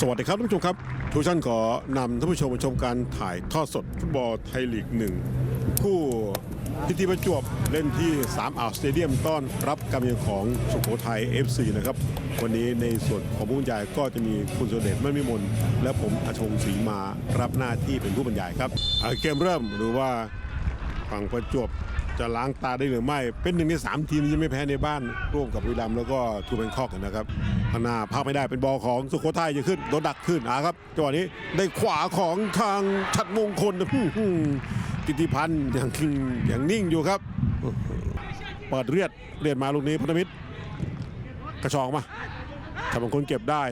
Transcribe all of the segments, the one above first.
สวัสดีครับท่านผู้ชมครับ ทุกท่านขอนำท่านผู้ชมมาชมการถ่ายทอดสดฟุตบอลไทยลีกหนึ่งคู่พิธีประจวบเล่นที่ 3 อ่าวสเตเดียมต้อนรับการเยือนของสุโขทัย FC นะครับ วันนี้ในส่วนของผู้บรรยายก็จะมีคุณสุเดชไม่มีมนและผมอาชงศรีมารับหน้าที่เป็นผู้บรรยายครับ เกมเริ่มหรือว่าฝั่งประจวบ จะล้างตาได้หรือไม่ เป็นหนึ่งในสามทีมที่ไม่แพ้ในบ้านร่วมกับบุรีรัมแล้วก็ทูเบงคอกนะครับข้างหน้าพาไม่ได้เป็นบอลของสุโขทัยจะขึ้นโดนดักขึ้นอะครับจังหวะนี้ได้ขวาของทางชัดมงคลกิติพันธ์อย่างอย่างนิ่งอยู่ครับเปิดเรียดเรียดมาลูกนี้พันมิตรกระชอกมาชัดมงคลเก็บได้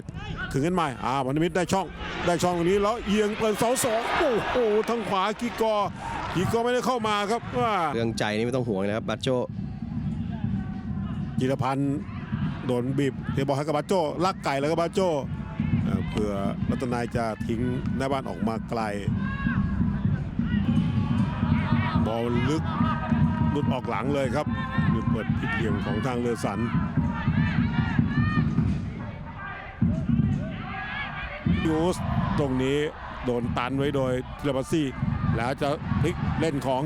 ถึงกันไหมอ่าพันมิตรได้ช่องได้ช่องตรงนี้แล้วเอียงเปิดเสาสองโอ้โหทางขวากีกอ ร์กีกอร์ไม่ได้เข้ามาครับว่าเรื่องใจนี่ไม่ต้องห่วงนะครับบัตโจจิรพันธ์โดนบีบเทบอลให้กับบาโจลักไก่แล้วก็บาโจเอ่อเพื่อรัตนายจะทิ้งหน้าบ้านออกมาไกลบอลลึกหลุดออกหลังเลยครับนี่เปิดผิดเหลี่ยมของทางเรือสันยูสตรงนี้โดนตันไว้โดยเทเลบาซี่ แล้วจะพลิกเล่นของ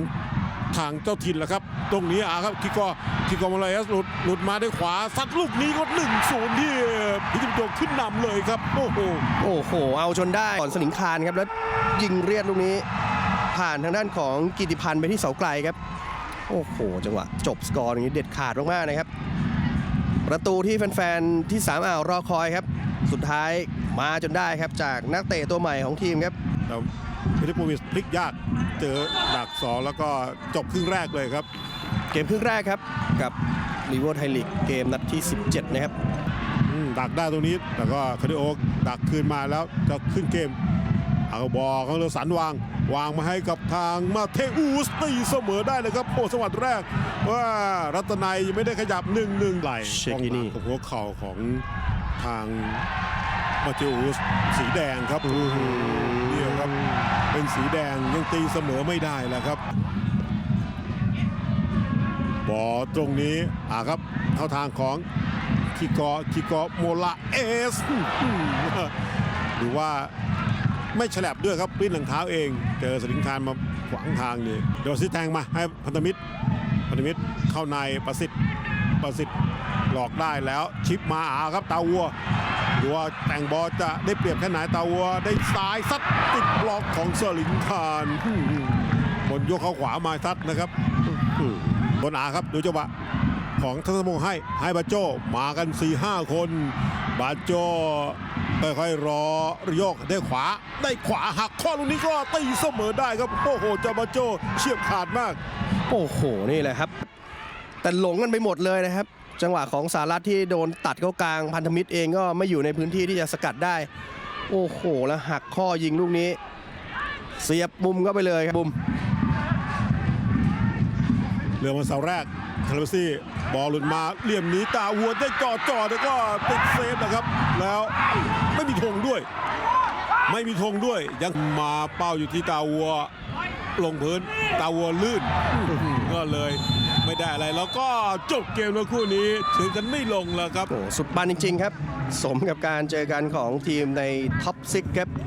ทางเจ้าถิ่นแล้วครับ ตรงนี้อะครับคิกอคิกอมาเลสหลุดหลุดมาด้วยขวาซัดลูกนี้ก็หนึ่งศูนย์ที่พิจิตรขึ้นนำเลยครับ โอ้โหโอ้โห เอาชนได้ก่อนสลิงคานครับแล้วยิงเรียดลูกนี้ ผ่านทางด้านของกิติพันธ์ไปที่เสาไกลครับ โอ้โห จังหวะจบสกอร์อย่างนี้เด็ดขาดมากๆนะครับ ประตูที่แฟนๆที่สามอ่าวรอคอยครับ สุดท้ายมาจนได้ครับจากนักเตะตัวใหม่ของทีมครับ แต่ฟิลิปโปวิชพลิกยากเจอดักสองแล้วก็จบครึ่งแรกเลยครับ เกมครึ่งแรกครับกับลีโวไทยลีกเกมนัดที่ 17 นะครับอืมดักได้ตรงนี้แต่ก็คาริโอดักคืนมาแล้วจะขึ้นเกมเอาบอลของเรือสันวาง วางมาให้กับทางมาเทอูสตีเสมอได้เลยครับโอ้สวัสดแรก ว่ารัตนัยยังไม่ได้ขยับหนึ่งหนึ่งไหลเชคินี่ของหัวเข่าของทาง มาเทอูสสีแดงครับเดียวครับเป็นสีแดงยังตีเสมอไม่ได้แล้วครับบอลตรงนี้อ่าครับเข้าทางของคิกอคิกอโมลาเอสอืมหรือว่าไม่ฉลับด้วยครับปิ้นหลังเท้าเอง เจอสลิงคานมาขวางทางนี่เดี๋ยวซิแทงมาให้พันธมิตรพันธมิตรเข้าในประสิทธิ์ประสิทธิ์หลอกได้แล้วชิปมาอาครับตาวัว ดูว่าแต่งบอลจะได้เปรียบแค่ไหนตาวัวได้ซ้ายซัดติดบล็อกของสลิงคานบนยกเข้าขวามาซัดนะครับบนอาครับดูจังหวะของทัศมงให้ให้บาโจมากัน 4-5 คน บาโจค่อยๆรอโยกได้ขวา ได้ขวาหักข้อลูกนี้ก็ตีเสมอได้ครับโอ้โหจาบาโจเฉียบขาดมาก โอ้โหนี่แหละครับ แต่หลงกันไปหมดเลยนะครับ จังหวะของสารัตที่โดนตัดเข้ากลางพันธมิตรเองก็ไม่อยู่ในพื้นที่ที่จะสกัดได้ โอ้โห แล้วหักข้อยิงลูกนี้ เสียบมุมก็ไปเลยครับมุมเรือมันเสาแรกคาร์ลซี่บอลหลุดมาเหลี่ยมหนีตาวัวได้จอดจอดแล้วก็ติดเซฟนะครับ แล้วไม่มีธงด้วย ไม่มีธงด้วย ยังมาเป้าอยู่ที่ตาวัว ลงพื้นตาวัวลื่นก็เลย ไม่ได้อะไร แล้วก็จบเกมแล้วคู่นี้ถึงกันไม่ลงแล้วครับ โอ้สุดมันจริง ๆ ครับ สมกับการเจอกันของทีมในท็อปซิกครับ